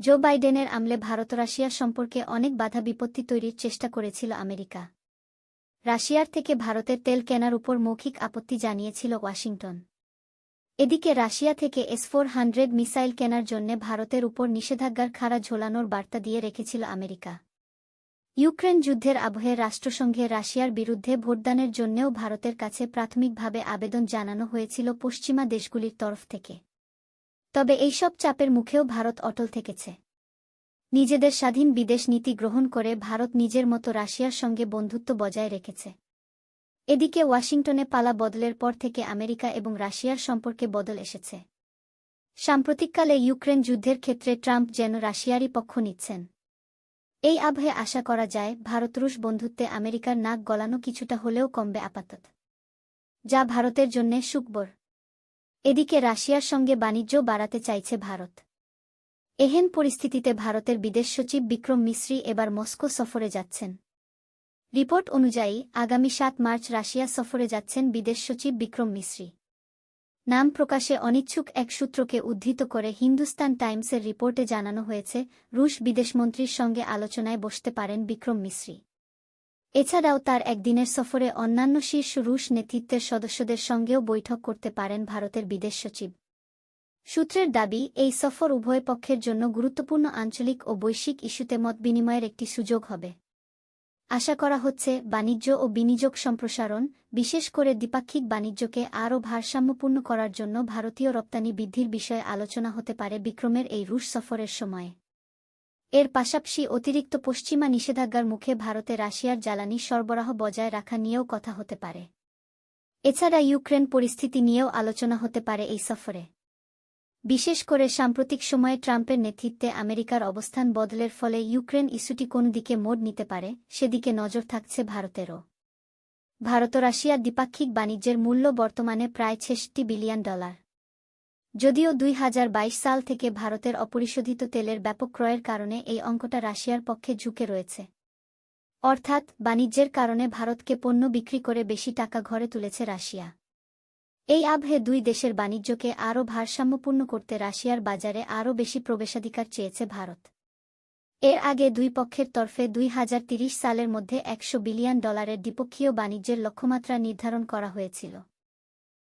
জো বাইডেনের আমলে ভারত রাশিয়া সম্পর্কে অনেক বাধা বিপত্তি তৈরির চেষ্টা করেছিল আমেরিকা। রাশিয়ার থেকে ভারতের তেল কেনার উপর মৌখিক আপত্তি জানিয়েছিল ওয়াশিংটন। এদিকে রাশিয়া থেকে এস ফোর হান্ড্রেড মিসাইল কেনার জন্যে ভারতের উপর নিষেধাজ্ঞার খাড়া ঝোলানোর বার্তা দিয়ে রেখেছিল আমেরিকা। ইউক্রেন যুদ্ধের আবহে রাষ্ট্রসংঘে রাশিয়ার বিরুদ্ধে ভোটদানের জন্যেও ভারতের কাছে প্রাথমিকভাবে আবেদন জানানো হয়েছিল পশ্চিমা দেশগুলির তরফ থেকে। তবে এইসব চাপের মুখেও ভারত অটল থেকেছে। নিজেদের স্বাধীন বিদেশ নীতি গ্রহণ করে ভারত নিজের মতো রাশিয়ার সঙ্গে বন্ধুত্ব বজায় রেখেছে। এদিকে ওয়াশিংটনে পালা বদলের পর থেকে আমেরিকা এবং রাশিয়ার সম্পর্কে বদল এসেছে। সাম্প্রতিককালে ইউক্রেন যুদ্ধের ক্ষেত্রে ট্রাম্প যেন রাশিয়ারই পক্ষ নিচ্ছেন। এই আবহে আশা করা যায় ভারত রুশ বন্ধুত্বে আমেরিকার নাক গলানো কিছুটা হলেও কমবে আপাতত। যা ভারতের জন্যে সুকবর এদিকে রাশিয়ার সঙ্গে বাণিজ্য বাড়াতে চাইছে ভারত। এহেন পরিস্থিতিতে ভারতের বিদেশ সচিব বিক্রম মিশ্রি এবার মস্কো সফরে যাচ্ছেন। রিপোর্ট অনুযায়ী, আগামী সাত মার্চ রাশিয়া সফরে যাচ্ছেন বিদেশ সচিব বিক্রম মিশ্রি। নাম প্রকাশে অনিচ্ছুক এক সূত্রকে উদ্ধৃত করে হিন্দুস্তান টাইমসের রিপোর্টে জানানো হয়েছে, রুশ বিদেশমন্ত্রীর সঙ্গে আলোচনায় বসতে পারেন বিক্রম মিশ্রি। এছাড়াও তার একদিনের সফরে অন্যান্য শীর্ষ রুশ নেতৃত্বের সদস্যদের সঙ্গেও বৈঠক করতে পারেন ভারতের বিদেশ সচিব। সূত্রের দাবি, এই সফর উভয় পক্ষের জন্য গুরুত্বপূর্ণ আঞ্চলিক ও বৈশ্বিক ইস্যুতে মত বিনিময়ের একটি সুযোগ হবে। আশা করা হচ্ছে, বাণিজ্য ও বিনিয়োগ সম্প্রসারণ, বিশেষ করে দ্বিপাক্ষিক বাণিজ্যকে আরও ভারসাম্যপূর্ণ করার জন্য ভারতীয় রপ্তানি বৃদ্ধির বিষয়ে আলোচনা হতে পারে বিক্রমের এই রুশ সফরের সময়ে। এর পাশাপাশি অতিরিক্ত পশ্চিমা নিষেধাজ্ঞার মুখে ভারতে রাশিয়ার জ্বালানি সরবরাহ বজায় রাখা নিয়েও কথা হতে পারে। এছাড়া ইউক্রেন পরিস্থিতি নিয়েও আলোচনা হতে পারে এই সফরে। বিশেষ করে সাম্প্রতিক সময়ে ট্রাম্পের নেতৃত্বে আমেরিকার অবস্থান বদলের ফলে ইউক্রেন ইস্যুটি কোন দিকে মোড় নিতে পারে, সেদিকে নজর থাকছে ভারতেরও। ভারত রাশিয়ার দ্বিপাক্ষিক বাণিজ্যের মূল্য বর্তমানে প্রায় ছেষট্টি বিলিয়ন ডলার। যদিও দুই হাজার বাইশ সাল থেকে ভারতের অপরিশোধিত তেলের ব্যাপক ক্রয়ের কারণে এই অঙ্কটা রাশিয়ার পক্ষে ঝুঁকে রয়েছে। অর্থাৎ, বাণিজ্যের কারণে ভারতকে পণ্য বিক্রি করে বেশি টাকা ঘরে তুলেছে রাশিয়া। এই আবহে দুই দেশের বাণিজ্যকে আরও ভারসাম্যপূর্ণ করতে রাশিয়ার বাজারে আরও বেশি প্রবেশাধিকার চেয়েছে ভারত। এর আগে দুই পক্ষের তরফে দুই সালের মধ্যে একশো বিলিয়ন ডলারের দ্বিপক্ষীয় বাণিজ্যের লক্ষ্যমাত্রা নির্ধারণ করা হয়েছিল।